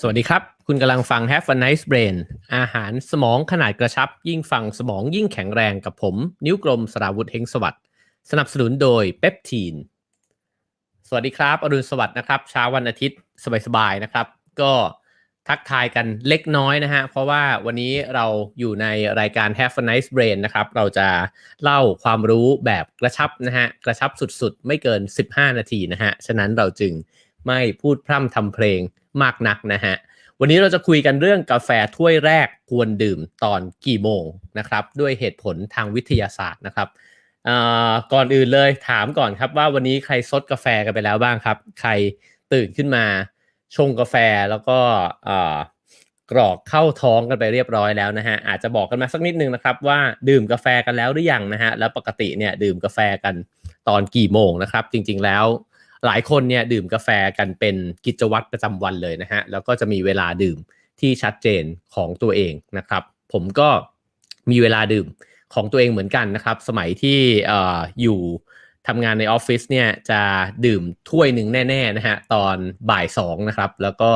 สวัสดีครับ คุณกำลังฟัง Have a nice brain อาหารสมองขนาดกระชับ ยิ่งฟังสมองยิ่งแข็งแรงกับผม นิ้วกลมสราวุธเฮงสวัสดิ์สนับสนุนโดยเปปทีน สวัสดีครับ อรุณสวัสดิ์นะครับเช้าวันอาทิตย์สบายๆนะครับ ก็ทักทายกันเล็กน้อยนะฮะ เพราะว่าวันนี้เราอยู่ในรายการ Have a nice brain นะครับ เราจะเล่าความรู้แบบกระชับนะฮะ กระชับสุดๆ ไม่เกิน 15 นาทีนะฮะ ฉะนั้นเราจึง ไม่พูดพร่ำทำเพลงมากนักนะฮะ วันนี้เราจะคุยกันเรื่องกาแฟถ้วยแรกควรดื่มตอนกี่โมงนะครับ ด้วยเหตุผลทางวิทยาศาสตร์นะครับก่อนอื่นเลยถามก่อนครับว่าวันนี้ใครซดกาแฟกันไปแล้วบ้างครับ ใครตื่นขึ้นมาชงกาแฟแล้วก็กรอกเข้าท้องกันไปเรียบร้อยแล้วนะฮะอาจจะบอกกันมาสักนิดนึงนะครับว่าดื่มกาแฟกันแล้วหรือยังนะฮะแล้วปกติเนี่ยดื่มกาแฟกันตอนกี่โมงนะครับ จริงๆแล้ว หลายคนเนี่ยดื่มกาแฟกันเป็นกิจวัตรประจำวันเลยนะฮะแล้วก็จะมีเวลาดื่มที่ชัดเจนของตัวเองนะครับ ผมก็มีเวลาดื่มของตัวเองเหมือนกันนะครับ สมัยที่อยู่ทำงานในออฟฟิศเนี่ยจะดื่มถ้วยหนึ่งแน่ๆนะฮะตอนบ่ายสองนะครับ แล้วก็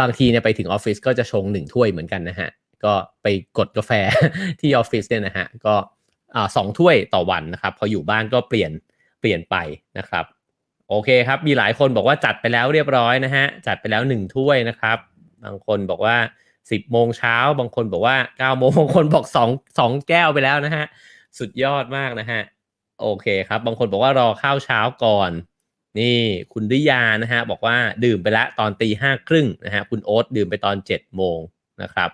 บางทีเนี่ยไปถึงออฟฟิศก็จะชงหนึ่งถ้วยเหมือนกันนะฮะก็ไปกดกาแฟที่ออฟฟิศเนี่ยนะฮะก็สองถ้วยต่อวันนะครับ พออยู่บ้านก็เปลี่ยนเปลี่ยนไปนะครับ โอเคครับ มีหลายคนบอกว่าจัดไปแล้วเรียบร้อยนะฮะ จัดไปแล้วหนึ่งถ้วยนะครับ บางคนบอกว่าสิบโมงเช้า บางคนบอกว่าเก้าโมงบางคนบอกสองสองแก้วไปแล้วนะฮะ สุดยอดมากนะฮะ โอเคครับ บางคนบอกว่ารอข้าวเช้าก่อน นี่คุณริยานะฮะ บอกว่าดื่มไปล้วตอนตีห้าครึ่งนะฮะ คุณโอ๊ตดื่มไปตอนเจ็ดโมงนะครับ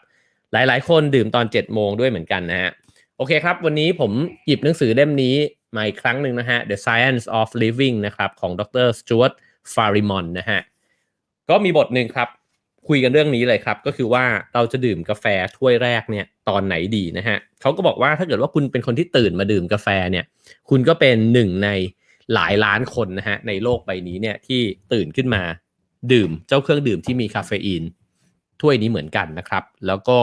หลายๆ คนดื่มตอนเจ็ดโมงด้วยเหมือนกันนะฮะ โอเคครับ วันนี้ผมหยิบหนังสือเล่มนี้ มาอีกครั้งหนึ่งนะฮะ The Science of Living นะครับของดรสจวตฟาริมอนนะฮะ ก็มีบทหนึ่งครับ คุยกันเรื่องนี้เลยครับ ก็คือว่าเราจะดื่มกาแฟถ้วยแรกเนี่ยตอนไหนดีนะฮะเขาก็บอกว่าถ้าเกิดว่าคุณเป็นคนที่ตื่นมาดื่มกาแฟเนี่ย คุณก็เป็นหนึ่งในหลายล้านคนนะฮะในโลกใบนี้เนี่ยที่ตื่นขึ้นมาดื่มเจ้าเครื่องดื่มที่มีคาเฟอีนถ้วยนี้เหมือนกันนะครับ แล้วก็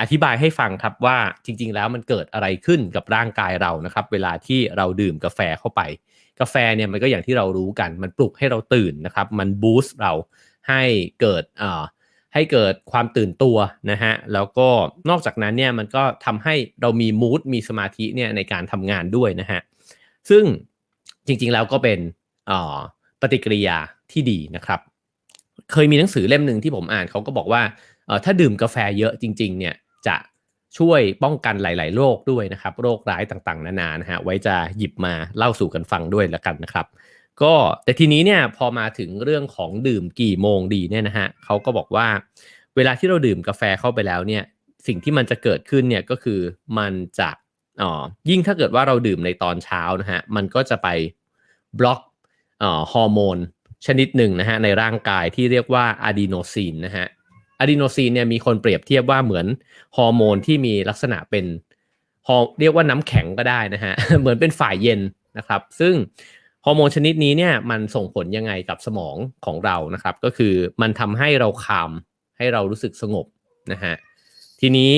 อธิบายให้ฟังครับว่าจริง ๆ แล้วมันเกิดอะไรขึ้นกับร่างกายเรานะครับ เวลาที่เราดื่มกาแฟเข้าไป กาแฟเนี่ยมันก็อย่างที่เรารู้กัน มันปลุกให้เราตื่นนะครับ มันบูสต์เราให้เกิดเอ่อให้เกิดความตื่นตัวนะฮะ แล้วก็นอกจากนั้นเนี่ยมันก็ทำให้เรามีมูดมีสมาธิเนี่ยในการทำงานด้วยนะฮะ ซึ่งจริงๆแล้วก็เป็นปฏิกิริยาที่ดีนะครับ เคยมีหนังสือเล่มหนึ่งที่ผมอ่านเขาก็บอกว่าถ้าดื่มกาแฟเยอะจริง ๆ เนี่ย จะช่วยป้องกันหลาย ๆ โรคด้วยนะครับ โรคร้ายต่างๆ นานานะฮะไว้จะหยิบมาเล่าสู่กันฟังด้วยแล้วกันนะครับ ก็แต่ทีนี้เนี่ยพอมาถึงเรื่องของดื่มกี่โมงดีเนี่ยนะฮะเขาก็บอกว่า เวลาที่เราดื่มกาแฟเข้าไปแล้วเนี่ย สิ่งที่มันจะเกิดขึ้นเนี่ยก็คือมันจะอ๋อยิ่งถ้าเกิดว่าเราดื่มในตอนเช้านะฮะมันก็จะไปบล็อกอ๋อฮอร์โมนชนิดหนึ่งนะฮะในร่างกายที่เรียกว่าอะดีโนซีนนะฮะ อะดีโนซีนเนี่ยมีคนเปรียบเทียบว่าเหมือนฮอร์โมนที่มีลักษณะเป็นฮอเรียกว่าน้ำแข็งก็ได้นะฮะ เหมือนเป็นฝ่ายเย็นนะครับ ซึ่งฮอร์โมนชนิดนี้เนี่ยมันส่งผลยังไงกับสมองของเรานะครับ ก็คือมันทำให้เราคามให้เรารู้สึกสงบนะฮะทีนี้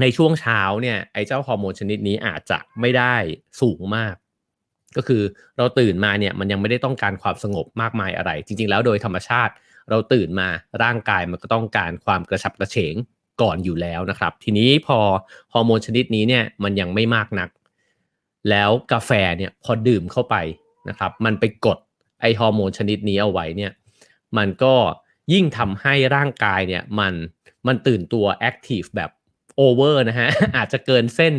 ในช่วงเช้าเนี่ยไอ้เจ้าฮอร์โมนชนิดนี้อาจจะไม่ได้สูงมาก ก็คือเราตื่นมาเนี่ยมันยังไม่ได้ต้องการความสงบมากมายอะไร จริง ๆ แล้วโดยธรรมชาติ เราตื่นมาร่างกายมันก็ต้องการความกระฉับกระเฉงก่อนอยู่แล้วนะครับ ทีนี้พอฮอร์โมนชนิดนี้เนี่ยมันยังไม่มากนัก แล้วกาแฟเนี่ยพอดื่มเข้าไปนะครับ มันไปกดไอฮอร์โมนชนิดนี้เอาไว้เนี่ยมันก็ยิ่งทำให้ร่างกายเนี่ยมันมันตื่นตัวแอคทีฟแบบโอเวอร์นะฮะอาจจะเกินเส้น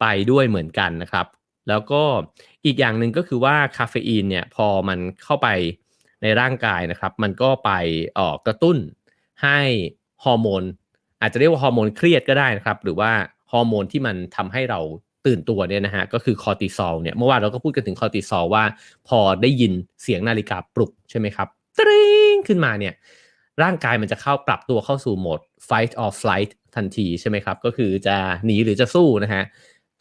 ไปด้วยเหมือนกันนะครับ แล้วก็อีกอย่างหนึ่งก็คือว่าคาเฟอีนเนี่ยพอมันเข้าไป ในร่างกายนะครับ มันก็ไปออกกระตุ้นให้ฮอร์โมน อาจจะเรียกว่าฮอร์โมนเครียดก็ได้นะครับ หรือว่าฮอร์โมนที่มันทำให้เราตื่นตัวเนี่ยนะฮะก็คือคอร์ติซอลเนี่ยเมื่อวานเราก็พูดกันถึงคอร์ติซอลว่า พอได้ยินเสียงนาฬิกาปลุกใช่ไหมครับตริงขึ้นมาเนี่ยร่างกายมันจะเข้าปรับตัวเข้าสู่โหมด fight or flight ทันทีใช่ไหมครับ ก็คือจะหนีหรือจะสู้นะฮะ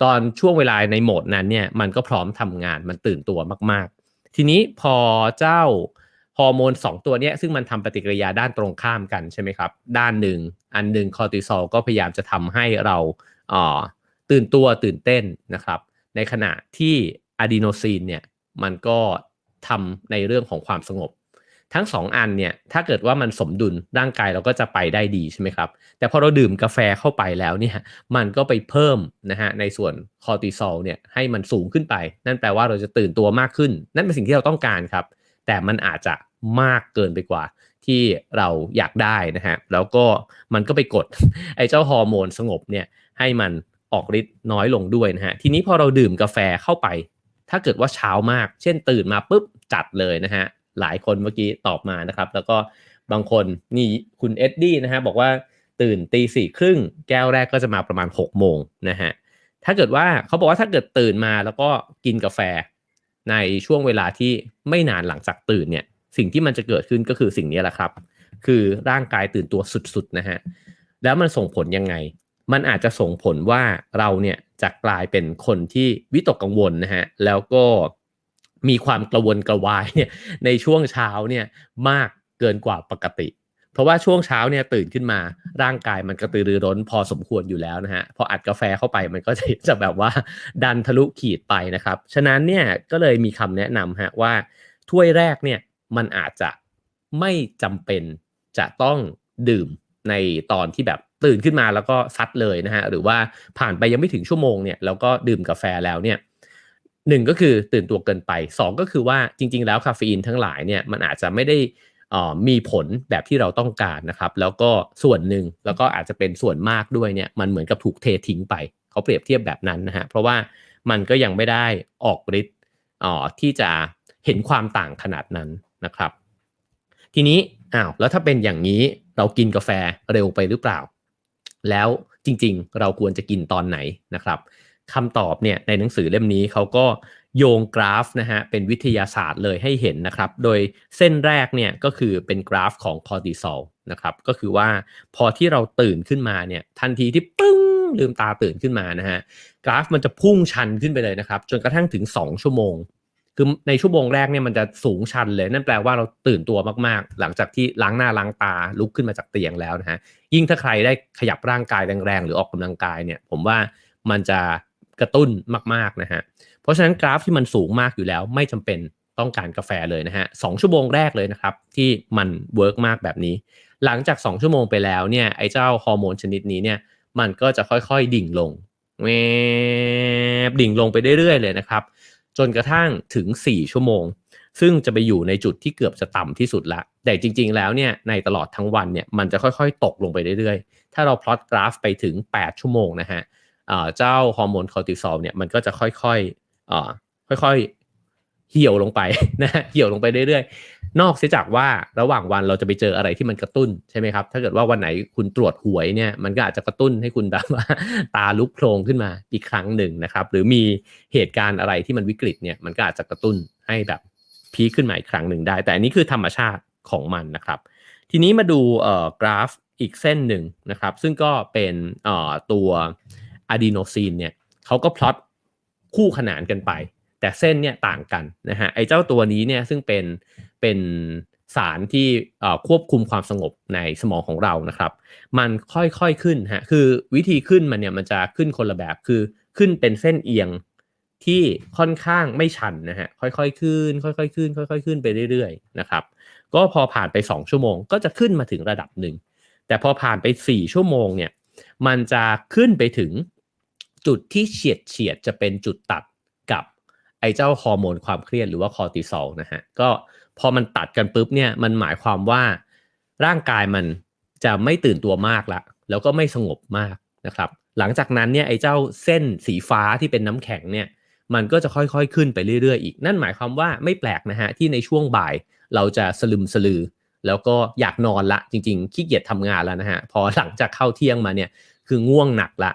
ตอนช่วงเวลาในโหมดนั้นเนี่ยมันก็พร้อมทำงานมันตื่นตัวมาก ๆ ทีนี้พอเจ้า อร์โมน 2 ตัวนี้ซึ่งมันทำปฏิกิริยาด้านตรงข้ามกันใช่ไหมครับ ด้านหนึ่ง อันหนึ่งคอร์ติซอลก็พยายามจะทำให้เราตื่นตัวตื่นเต้นนะครับ ในขณะที่อะดีโนซีนเนี่ยมันก็ทำในเรื่องของความสงบ ทั้งสองอันเนี่ยถ้าเกิดว่ามันสมดุลร่างกายเราก็จะไปได้ดีใช่ไหมครับ แต่พอเราดื่มกาแฟเข้าไปแล้วเนี่ยมันก็ไปเพิ่มนะฮะในส่วนคอร์ติซอลเนี่ยให้มันสูงขึ้นไป นั่นแปลว่าเราจะตื่นตัวมากขึ้น นั่นเป็นสิ่งที่เราต้องการครับแต่มันอาจจะ มากเกินไปกว่าที่เราอยากได้นะฮะ แล้วก็มันก็ไปกดไอ้เจ้าฮอร์โมนสงบเนี่ยให้มันออกฤทธิ์น้อยลงด้วยนะฮะ ทีนี้พอเราดื่มกาแฟเข้าไป ถ้าเกิดว่าเช้ามาก เช่นตื่นมาปุ๊บจัดเลยนะฮะ หลายคนเมื่อกี้ตอบมานะครับ แล้วก็บางคนนี่คุณเอ็ดดี้นะฮะบอกว่าตื่นตีสี่ครึ่งแก้วแรกก็จะมาประมาณ6กโมงนะฮะ ถ้าเกิดว่าเขาบอกว่าถ้าเกิดตื่นมาแล้วก็กินกาแฟในช่วงเวลาที่ไม่นานหลังจากตื่นเนี่ย สิ่งที่มันจะเกิดขึ้นก็คือสิ่งนี้แหละครับ คือร่างกายตื่นตัวสุดๆนะฮะแล้วมันส่งผลยังไง มันอาจจะส่งผลว่าเราเนี่ยจะกลายเป็นคนที่วิตกกังวลนะฮะแล้วก็มีความกระวนกระวายเนี่ยในช่วงเช้าเนี่ยมากเกินกว่าปกติ เพราะว่าช่วงเช้าเนี่ยตื่นขึ้นมาร่างกายมันกระตือรือร้นพอสมควรอยู่แล้วนะฮะพออัดกาแฟเข้าไปมันก็จะจะแบบว่าดันทะลุขีดไปนะครับ ฉะนั้นเนี่ยก็เลยมีคำแนะนำฮะว่าถ้วยแรกเนี่ย มันอาจจะไม่จำเป็นจะต้องดื่มในตอนที่แบบตื่นขึ้นมาแล้วก็ซัดเลยนะฮะหรือว่าผ่านไปยังไม่ถึงชั่วโมงเนี่ยแล้วก็ดื่มกาแฟแล้วเนี่ยหนึ่งก็คือตื่นตัวเกินไปสองก็คือว่าจริง ๆ แล้วคาเฟอีนทั้งหลายเนี่ยมันอาจจะไม่ได้มีผลแบบที่เราต้องการนะครับ แล้วก็ส่วนหนึ่งแล้วก็อาจจะเป็นส่วนมากด้วยเนี่ยมันเหมือนกับถูกเททิ้งไป เขาเปรียบเทียบแบบนั้นนะฮะเพราะว่ามันก็ยังไม่ได้ออกฤทธิ์ที่จะเห็นความต่างขนาดนั้น นะครับ ทีนี้อ้าวแล้วถ้าเป็นอย่างนี้เรากินกาแฟเร็วไปหรือเปล่า แล้วจริงๆ เราควรจะกินตอนไหนนะครับคำตอบเนี่ยในหนังสือเล่มนี้เขาก็โยงกราฟนะฮะเป็นวิทยาศาสตร์เลยให้เห็นนะครับ โดยเส้นแรกเนี่ยก็คือเป็นกราฟของคอร์ติซอลนะครับก็คือว่าพอที่เราตื่นขึ้นมาเนี่ยทันทีที่ปึ้งลืมตาตื่นขึ้นมานะฮะกราฟมันจะพุ่งชันขึ้นไปเลยนะครับ จนกระทั่งถึง 2 ชั่วโมง คือในชั่วโมงแรกเนี่ยมันจะสูงชันเลย นั่นแปลว่าเราตื่นตัวมากๆ หลังจากที่ล้างหน้าล้างตาลุกขึ้นมาจากเตียงแล้วนะฮะยิ่งถ้าใครได้ขยับร่างกายแรงๆ หรือออกกำลังกายเนี่ย ผมว่ามันจะกระตุ้นมากๆนะฮะเพราะฉะนั้นกราฟที่มันสูงมากอยู่แล้ว ไม่จำเป็นต้องการกาแฟเลยนะฮะสชั่วโมงแรกเลยนะครับ ที่มันเวิร์กมากแบบนี้ หลังจาก 2 ชั่วโมงไปแล้วเนี่ยไอ้เจ้าฮอร์โมนชนิดนี้เนี่ยมันก็จะค่อยๆดิ่งลงแวบดิ่งลงไปเรื่อยๆเลยนะครับ จนกระทั่งถึง 4 ชั่วโมง ซึ่งจะไปอยู่ในจุดที่เกือบจะต่ำที่สุดละ แต่จริง ๆ แล้วเนี่ยในตลอดทั้งวันเนี่ยมันจะค่อยๆ ตกลงไปเรื่อยๆ ถ้าเราพลอตกราฟไปถึง 8 ชั่วโมงนะฮะเจ้าฮอร์โมนคอร์ติซอลเนี่ยมันก็จะค่อยๆค่อยๆ เหี่ยวลงไปนะเหี่ยวลงไปเรื่อยๆ นอกเสียจากว่าระหว่างวันเราจะไปเจออะไรที่มันกระตุ้นใช่ไหมครับ ถ้าเกิดว่าวันไหนคุณตรวจหวยเนี่ยมันก็อาจจะกระตุ้นให้คุณแบบว่าตาลุกโพลงขึ้นมาอีกครั้งหนึ่งนะครับ หรือมีเหตุการณ์อะไรที่มันวิกฤตเนี่ยมันก็อาจจะกระตุ้นให้แบบพีขึ้นมาอีกครั้งหนึ่งได้ แต่อันนี้คือธรรมชาติของมันนะครับ ทีนี้มาดูเอ่อกราฟอีกเส้นหนึ่งนะครับ ซึ่งก็เป็นเอ่อตัวอะดีโนซีนเนี่ยเขาก็พลอตคู่ขนานกันไป แต่เส้นเนี่ยต่างกันนะฮะไอ้เจ้าตัวนี้เนี่ยซึ่งเป็นเป็นสารที่ควบคุมความสงบในสมองของเรานะครับ มันค่อยๆขึ้นฮะคือวิธีขึ้นมันเนี่ยมันจะขึ้นคนละแบบคือขึ้นเป็นเส้นเอียงที่ค่อนข้างไม่ชันนะฮะค่อยๆขึ้น ค่อยๆขึ้น ค่อยๆขึ้นไปเรื่อยๆนะครับก็พอผ่านไป 2 ชั่วโมง ก็จะขึ้นมาถึงระดับหนึ่งแต่พอผ่านไป 4 ชั่วโมงเนี่ยมันจะขึ้นไปถึงจุดที่เฉียดเฉียดจะเป็นจุดตัดกับ ไอ้เจ้าฮอร์โมนความเครียดหรือว่าคอร์ติซอลนะฮะก็พอมันตัดกันปุ๊บเนี่ยมันหมายความว่าร่างกายมันจะไม่ตื่นตัวมากละแล้วก็ไม่สงบมากนะครับ หลังจากนั้นเนี่ยไอ้เจ้าเส้นสีฟ้าที่เป็นน้ำแข็งเนี่ยมันก็จะค่อยๆขึ้นไปเรื่อยๆอีก นั่นหมายความว่าไม่แปลกนะฮะที่ในช่วงบ่ายเราจะสลึมสลือ แล้วก็อยากนอนละจริงๆขี้เกียจทำงานแล้วนะฮะพอหลังจากเข้าเที่ยงมาเนี่ยคือง่วงหนักละ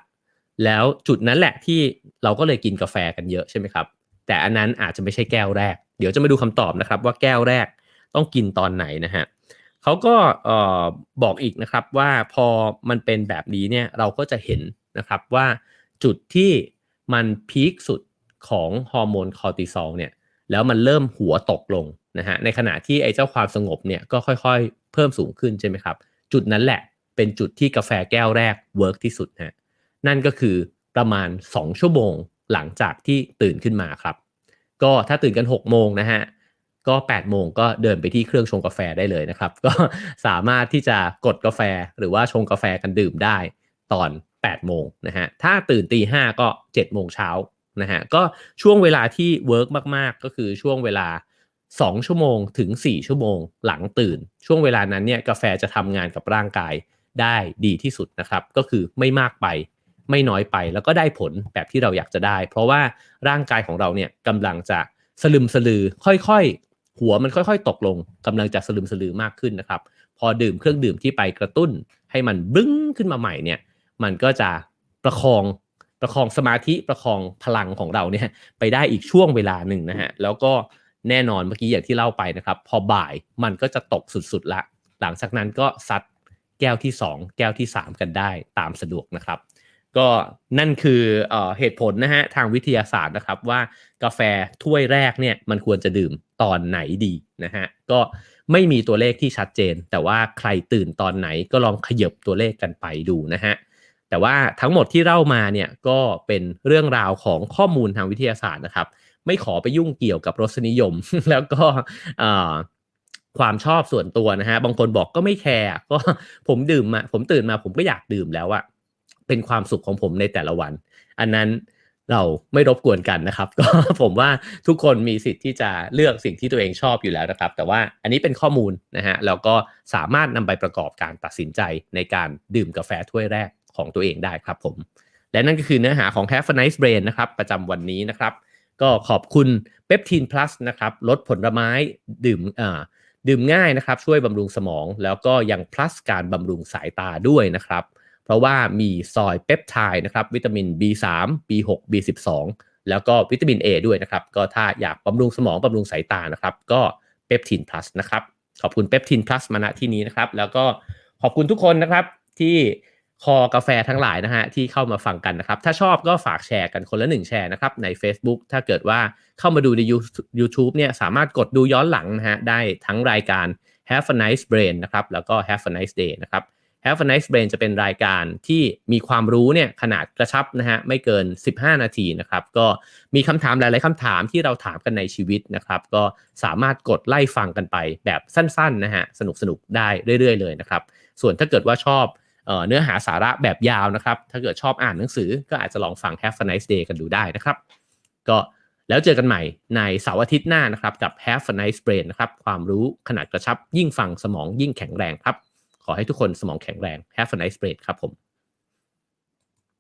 แล้วจุดนั้นแหละที่เราก็เลยกินกาแฟกันเยอะใช่ไหมครับ แต่อันนั้นอาจจะไม่ใช่แก้วแรก เดี๋ยวจะมาดูคำตอบนะครับ ว่าแก้วแรกต้องกินตอนไหนนะฮะเขาก็บอกอีกนะครับว่าพอมันเป็นแบบนี้เนี่ยเราก็จะเห็นนะครับว่าจุดที่มันพีคสุดของฮอร์โมนคอร์ติซอลเนี่ยแล้วมันเริ่มหัวตกลงนะฮะในขณะที่ไอ้เจ้าความสงบเนี่ยก็ค่อยๆ เพิ่มสูงขึ้นใช่ไหมครับ จุดนั้นแหละเป็นจุดที่กาแฟแก้วแรกเวิร์กที่สุดฮะนั่นก็คือประมาณ 2 ชั่วโมง หลังจากที่ตื่นขึ้นมาครับ ก็ถ้าตื่นกัน 6 โมงนะฮะก็ 8 โมงก็เดินไปที่เครื่องชงกาแฟได้เลยนะครับ ก็สามารถที่จะกดกาแฟหรือว่าชงกาแฟกันดื่มได้ตอน 8 โมงนะฮะถ้าตื่นตีห้าก็ 7 โมงเช้านะฮะก็ช่วงเวลาที่เวิร์กมาก ๆ ก็คือช่วงเวลา 2 ชั่วโมงถึง 4 ชั่วโมงหลังตื่น ช่วงเวลานั้นเนี่ยกาแฟจะทำงานกับร่างกายได้ดีที่สุดนะครับ ก็คือไม่มากไป ไม่น้อยไปแล้วก็ได้ผลแบบที่เราอยากจะได้ เพราะว่าร่างกายของเราเนี่ยกำลังจะสลึมสลือค่อยๆ หัวมันค่อยๆ ตกลงกำลังจะสลึมสลือมากขึ้นนะครับ พอดื่มเครื่องดื่มที่ไปกระตุ้น ให้มันบึ้งขึ้นมาใหม่เนี่ย มันก็จะประคองประคองสมาธิประคองพลังของเราเนี่ยไปได้อีกช่วงเวลาหนึ่งนะฮะแล้วก็แน่นอนเมื่อกี้อย่างที่เล่าไปนะครับ พอบ่ายมันก็จะตกสุดๆละ หลังจากนั้นก็ซัดแก้วที่ 2 แก้วที่ 3 กันได้ตามสะดวกนะครับ ก็นั่นคือเอเหตุผลนะฮะทางวิทยาศาสตร์นะครับว่ากาแฟถ้วยแรกเนี่ยมันควรจะดื่มตอนไหนดีนะฮะก็ไม่มีตัวเลขที่ชัดเจน แต่ว่าใครตื่นตอนไหนก็ลองขยบตัวเลขกันไปดูนะฮะแต่ว่าทั้งหมดที่เล่ามาเนี่ยก็เป็นเรื่องราวของข้อมูลทางวิทยาศาสตร์นะครับ ไม่ขอไปยุ่งเกี่ยวกับรสนิยม แล้วก็ความชอบส่วนตัวนะฮะบางคนบอกก็ไม่แคร์ก็ผมดื่มมาผมตื่นมาผมก็อยากดื่มแล้วอะ เป็นความสุขของผมในแต่ละวัน อันนั้นเราไม่รบกวนกันนะครับ ก็ผมว่าทุกคนมีสิทธิ์ที่จะเลือกสิ่งที่ตัวเองชอบอยู่แล้วนะครับ แต่ว่าอันนี้เป็นข้อมูลนะฮะแล้วก็สามารถนำไปประกอบการตัดสินใจในการดื่มกาแฟถ้วยแรกของตัวเองได้ครับผม และนั่นก็คือเนื้อหาของ Have a Nice Brain นะครับ ประจำวันนี้นะครับ ก็ขอบคุณเปปทีนพลัสนะครับลดผลไม้ดื่มอ่าดื่มง่ายนะครับ ช่วยบำรุงสมอง แล้วก็ยัง plus การบำรุงสายตาด้วยนะครับ เพราะว่ามีซอยเปปไทด์นะครับวิตามิน B3 B6 B12 แล้วก็วิตามิน A ด้วยนะครับ ก็ถ้าอยากบำรุงสมองบำรุงสายตานะครับ ก็เปปทีนพลัสนะครับ ขอบคุณเปปทีนพลัสมาณที่นี้นะครับ แล้วก็ขอบคุณทุกคนนะครับที่คอกาแฟทั้งหลายนะฮะที่เข้ามาฟังกันนะครับ ถ้าชอบก็ฝากแชร์กันคนละหนึ่งแชร์นะครับใน Facebook ถ้าเกิดว่าเข้ามาดูใน YouTube เนี่ยสามารถกดดูย้อนหลังนะฮะได้ทั้งรายการ Have a nice brain นะครับแล้วก็ Have a nice day นะครับ Have a nice brain จะเป็นรายการที่มีความรู้เนี่ยขนาดกระชับนะฮะไม่เกิน 15 นาทีนะครับ ก็มีคำถามหลาย ๆคำถามที่เราถามกันในชีวิตนะครับ ก็สามารถกดไล่ฟังกันไปแบบสั้น ๆ นะฮะสนุกๆได้เรื่อย ๆ เลยนะครับ ส่วนถ้าเกิดว่าชอบเนื้อหาสาระแบบยาวนะครับ ถ้าเกิดชอบอ่านหนังสือก็อาจจะลองฟัง Have a nice day กันดูได้นะครับ ก็แล้วเจอกันใหม่ในเสาร์อาทิตย์หน้านะครับ กับ Have a nice brain นะครับ ความรู้ขนาดกระชับยิ่งฟังสมองยิ่งแข็งแรงครับ ขอให้ทุกคนสมองแข็งแรง Have a nice break ครับผม